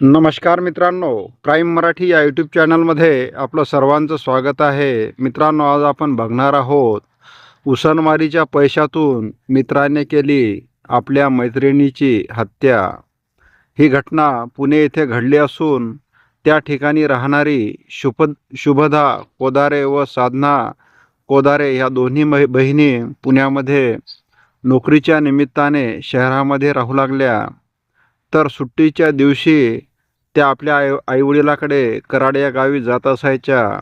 नमस्कार मित्रांनो प्राईम मराठी या यूट्यूब चॅनलमध्ये आपलं सर्वांचं स्वागत आहे. मित्रांनो आज आपण बघणार आहोत उसनमारीच्या पैशातून मित्राने केली आपल्या मैत्रिणीची हत्या. ही घटना पुणे येथे घडली असून त्या ठिकाणी राहणारी शुभ शुभदा कोदारे व साधना कोदारे ह्या दोन्ही मै बहिणी पुण्यामध्ये नोकरीच्या निमित्ताने शहरामध्ये राहू लागल्या. तर सुट्टीच्या दिवशी त्या आपल्या आई आईवडिलाकडे कराड या गावी जात असायच्या.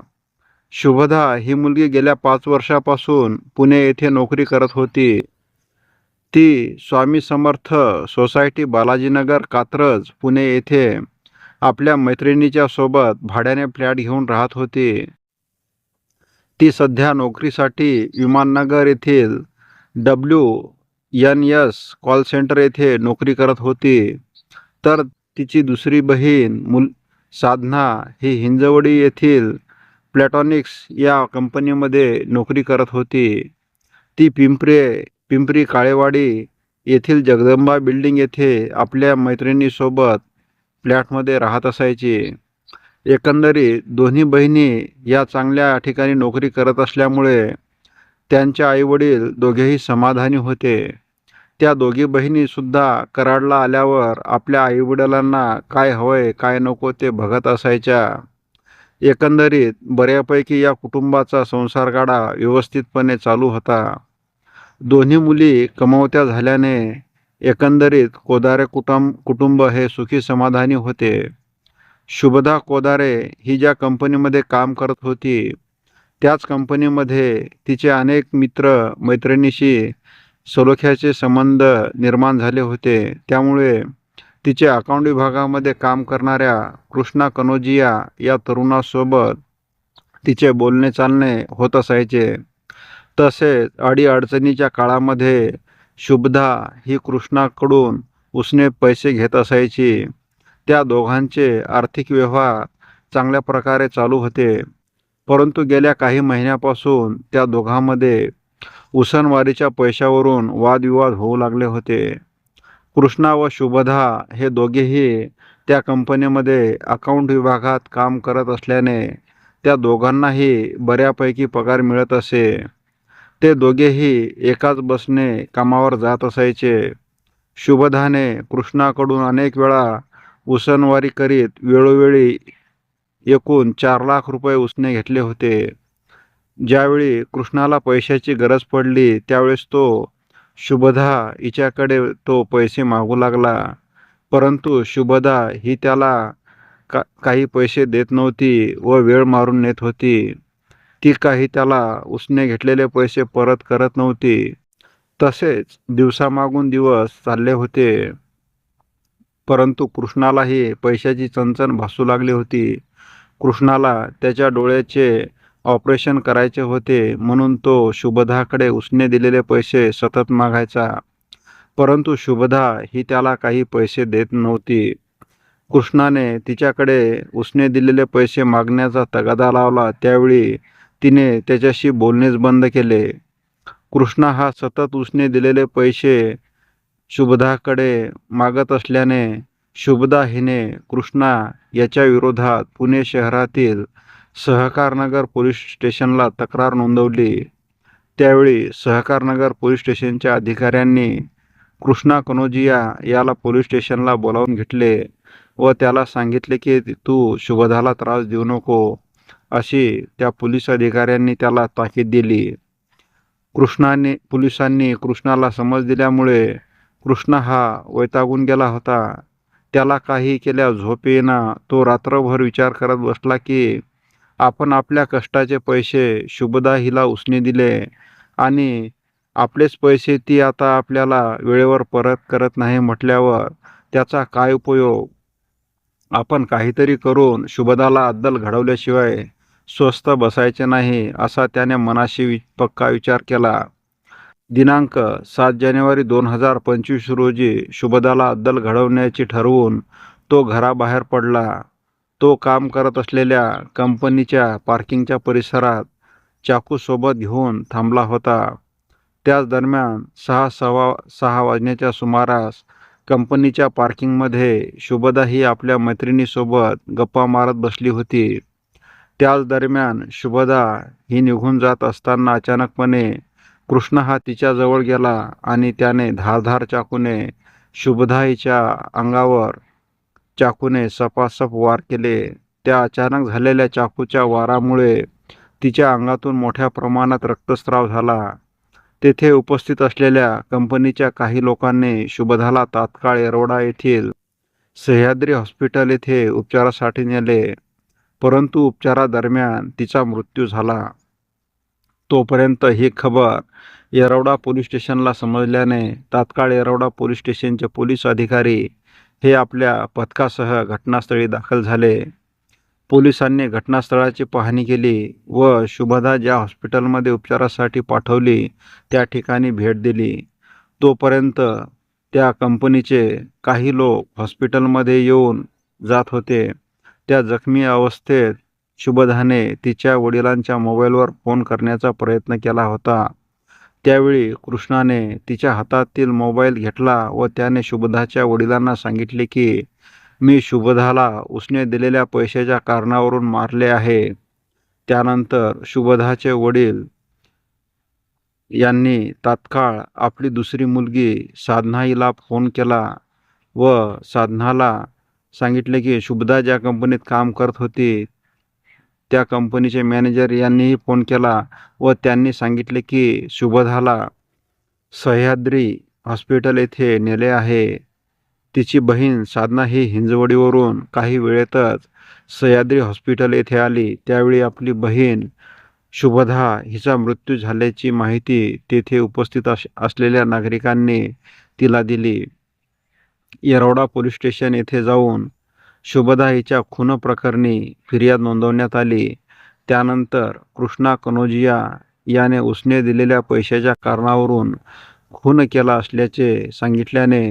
शुभदा ही मुलगी गेल्या पाच वर्षापासून पुणे येथे नोकरी करत होती. ती स्वामी समर्थ सोसायटी बालाजीनगर कात्रज पुणे येथे आपल्या मैत्रिणीच्या सोबत भाड्याने फ्लॅट घेऊन राहत होती. ती सध्या नोकरीसाठी विमाननगर येथील W N S call centre येथे नोकरी करत होती. तर तिची दुसरी बहीण मुल साधना ही हिंजवडी येथील प्लॅटॉनिक्स या कंपनीमध्ये नोकरी करत होती. ती पिंपरे पिंपरी काळेवाडी येथील जगदंबा बिल्डिंग येथे आपल्या मैत्रिणीसोबत फ्लॅटमध्ये राहत असायची. एकंदरीत दोन्ही बहिणी या चांगल्या ठिकाणी नोकरी करत असल्यामुळे त्यांचे आईवडील दोघेही समाधानी होते. त्या दोघी बहिणीसुद्धा कराडला आल्यावर आपल्या आईवडिलांना काय हवंय काय नको ते बघत असायच्या. एकंदरीत बऱ्यापैकी या कुटुंबाचा संसारगाडा व्यवस्थितपणे चालू होता. दोन्ही मुली कमावत्या झाल्याने एकंदरीत कोदारे कुटुंब कुटुंब हे सुखी समाधानी होते. शुभदा कोदारे ही ज्या कंपनीमध्ये काम करत होती त्याच कंपनीमध्ये तिचे अनेक मित्र मैत्रिणीशी सलोख्याचे संबंध निर्माण झाले होते. त्यामुळे तिचे अकाउंट विभागामध्ये काम करणाऱ्या कृष्णा कनोजिया या तरुणासोबत तिचे बोलणे चालणे होत असायचे. तसेच अडीअडचणीच्या काळामध्ये शुभदा ही कृष्णाकडून उसने पैसे घेत असायची. त्या दोघांचे आर्थिक व्यवहार चांगल्या प्रकारे चालू होते. परंतु गेल्या काही महिन्यापासून त्या दोघांमध्ये उसनवारीच्या पैशावरून वादविवाद होऊ लागले होते. कृष्णा व शुभधा हे दोघेही त्या कंपनीमध्ये अकाउंट विभागात काम करत असल्याने त्या दोघांनाही बऱ्यापैकी पगार मिळत असे. ते दोघेही एकाच बसने कामावर जात असायचे. शुभधाने कृष्णाकडून अनेक वेळा उसनवारी करीत वेळोवेळी एकूण चार लाख रुपये उसने घेतले होते. ज्यावेळी कृष्णाला पैशाची गरज पडली त्यावेळेस तो शुभदा हिच्याकडे तो पैसे मागू लागला. परंतु शुभदा ही त्याला का काही पैसे देत नव्हती व वेळ मारून नेत होती. ती काही त्याला उसने घेतलेले पैसे परत करत नव्हती. तसेच दिवसामागून दिवस चालले होते. परंतु कृष्णालाही पैशाची चणचण भासू लागली होती. कृष्णाला त्याच्या डोळ्याचे ऑपरेशन करायचे होते म्हणून तो शुभदाकडे उसने दिलेले पैसे सतत मागायचा. परंतु शुभदा ही त्याला काही पैसे देत नव्हती. कृष्णाने तिच्याकडे उसने दिलेले पैसे मागण्याचा तगादा लावला. त्यावेळी तिने त्याच्याशी बोलणेच बंद केले. कृष्णा हा सतत उसने दिलेले पैसे शुभदाकडे मागत असल्याने शुभदा हिने कृष्णा याच्या विरोधात पुणे शहरातील सहकारनगर पोलीस स्टेशनला तक्रार नोंदवली. त्यावेळी सहकारनगर पोलीस स्टेशनच्या अधिकाऱ्यांनी कृष्णा कनोजिया याला पोलीस स्टेशनला बोलावून घेतले व त्याला सांगितले की तू शुभदाला त्रास देऊ नको अशी त्या पोलीस अधिकाऱ्यांनी त्याला ताकीद दिली. कृष्णाने पोलिसांनी कृष्णाला समज दिल्यामुळे कृष्णा हा वैतागून गेला होता. त्याला काही केल्या झोप येईना तो रात्रभर विचार करत बसला की आपण आपल्या कष्टाचे पैसे शुभदा हिला उसने दिले आणि आपलेच पैसे ती आता आपल्याला वेळेवर परत करत नाही म्हटल्यावर त्याचा काय उपयोग? आपण काहीतरी करून शुभदाला अद्दल घडवल्याशिवाय स्वस्त बसायचे नाही असा त्याने मनाशी वि पक्का विचार केला. दिनांक सात जानेवारी दोन हजार पंचवीस रोजी शुभदाला अद्दल घडवण्याची ठरवून तो घराबाहेर पडला. तो काम करत असलेल्या कंपनीच्या पार्किंगच्या परिसरात चाकूसोबत घेऊन थांबला होता. त्याच दरम्यान सहा सव्वा सहा वाजण्याच्या सुमारास कंपनीच्या पार्किंगमध्ये शुभदा ही आपल्या मैत्रिणीसोबत गप्पा मारत बसली होती. त्याच दरम्यान शुभदा ही निघून जात असताना अचानकपणे कृष्ण हा तिच्याजवळ गेला आणि त्याने धारधार चाकूने शुभदा हिच्या अंगावर चाकूने सपासप वार केले. त्या अचानक झालेल्या चाकूच्या वारामुळे तिच्या अंगातून मोठ्या प्रमाणात रक्तस्राव झाला. तेथे उपस्थित असलेल्या कंपनीच्या काही लोकांनी शुभधाला तात्काळ येरवडा येथील सह्याद्री हॉस्पिटल येथे उपचारासाठी नेले. परंतु उपचारादरम्यान तिचा मृत्यू झाला. तोपर्यंत ही खबर येरवडा पोलीस स्टेशनला समजल्याने तात्काळ येरवडा पोलीस स्टेशनचे पोलीस अधिकारी हे आपल्या पथकासह घटनास्थळी दाखल झाले. पोलिसांनी घटनास्थळाची पाहणी केली व शुभदा ज्या हॉस्पिटलमध्ये उपचारासाठी पाठवली त्या ठिकाणी भेट दिली. तोपर्यंत त्या कंपनीचे काही लोक हॉस्पिटलमध्ये येऊन जात होते. त्या जखमी अवस्थेत शुभदाने तिच्या वडिलांच्या मोबाईलवर फोन करण्याचा प्रयत्न केला होता. त्यावेळी कृष्णाने तिच्या हातातील मोबाईल घेतला व त्याने शुभदाच्या वडिलांना सांगितले की मी शुभदाला उसने दिलेल्या पैशाच्या कारणावरून मारले आहे. त्यानंतर शुभदाचे वडील यांनी तात्काळ आपली दुसरी मुलगी साधना हिला फोन केला व साधनाला सांगितले की शुभदा ज्या कंपनीत काम करत होती त्या कंपनीचे मॅनेजर यांनीही फोन केला व त्यांनी सांगितले की शुभधाला सह्याद्री हॉस्पिटल येथे नेले आहे. तिची बहीण साधना ही हिंजवडीवरून काही वेळेतच सह्याद्री हॉस्पिटल येथे आली. त्यावेळी आपली बहीण शुभधा हिचा मृत्यू झाल्याची माहिती तेथे उपस्थित अस असलेल्या नागरिकांनी तिला दिली. येरवडा पोलीस स्टेशन येथे जाऊन शुभदा हिच्या खून प्रकरणी फिर्याद नोंदवण्यात आली. त्यानंतर कृष्णा कनोजिया याने उसने दिलेल्या पैशाच्या कारणावरून खून केला असल्याचे सांगितल्याने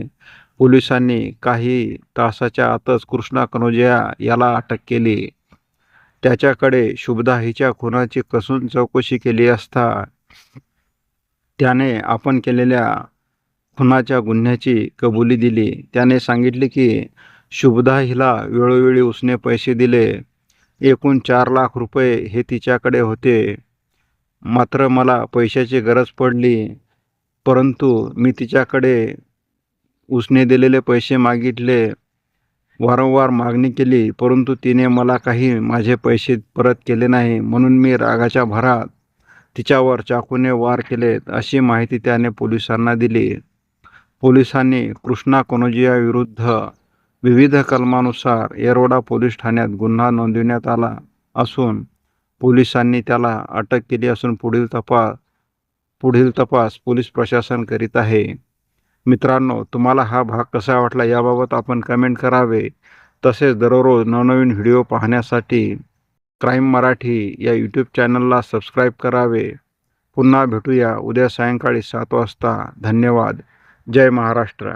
पोलिसांनी काही तासाच्या आतच कृष्णा कनोजिया याला अटक केली. त्याच्याकडे शुभदा हिच्या खुनाची कसून चौकशी केली असता त्याने आपण केलेल्या खुनाच्या गुन्ह्याची कबुली दिली. त्याने सांगितले की शुभदा हिला वेळोवेळी उसने पैसे दिले. एकूण चार लाख रुपये हे तिच्याकडे होते. मात्र मला पैशाची गरज पडली. परंतु मी तिच्याकडे उसने दिलेले पैसे मागितले. वारंवार मागणी केली. परंतु तिने मला काही माझे पैसे परत केले नाही. म्हणून मी रागाच्या भरात तिच्यावर चाकूने वार केलेत अशी माहिती त्याने पोलिसांना दिली. पोलिसांनी कृष्णा कनोजिया विरुद्ध विविध कलमानुसार येरवडा पोलीस ठाण्यात गुन्हा नोंदविण्यात आला असून पोलिसांनी त्याला अटक केली असून पुढील तपास पुढील तपास पोलीस प्रशासन करीत आहे. मित्रांनो तुम्हाला हा भाग कसा वाटला याबाबत आपण कमेंट करावे. तसेच दररोज नवनवीन व्हिडिओ पाहण्यासाठी क्राईम मराठी या यूट्यूब चॅनलला सबस्क्राईब करावे. पुन्हा भेटूया उद्या सायंकाळी सात वाजता. धन्यवाद. जय महाराष्ट्र.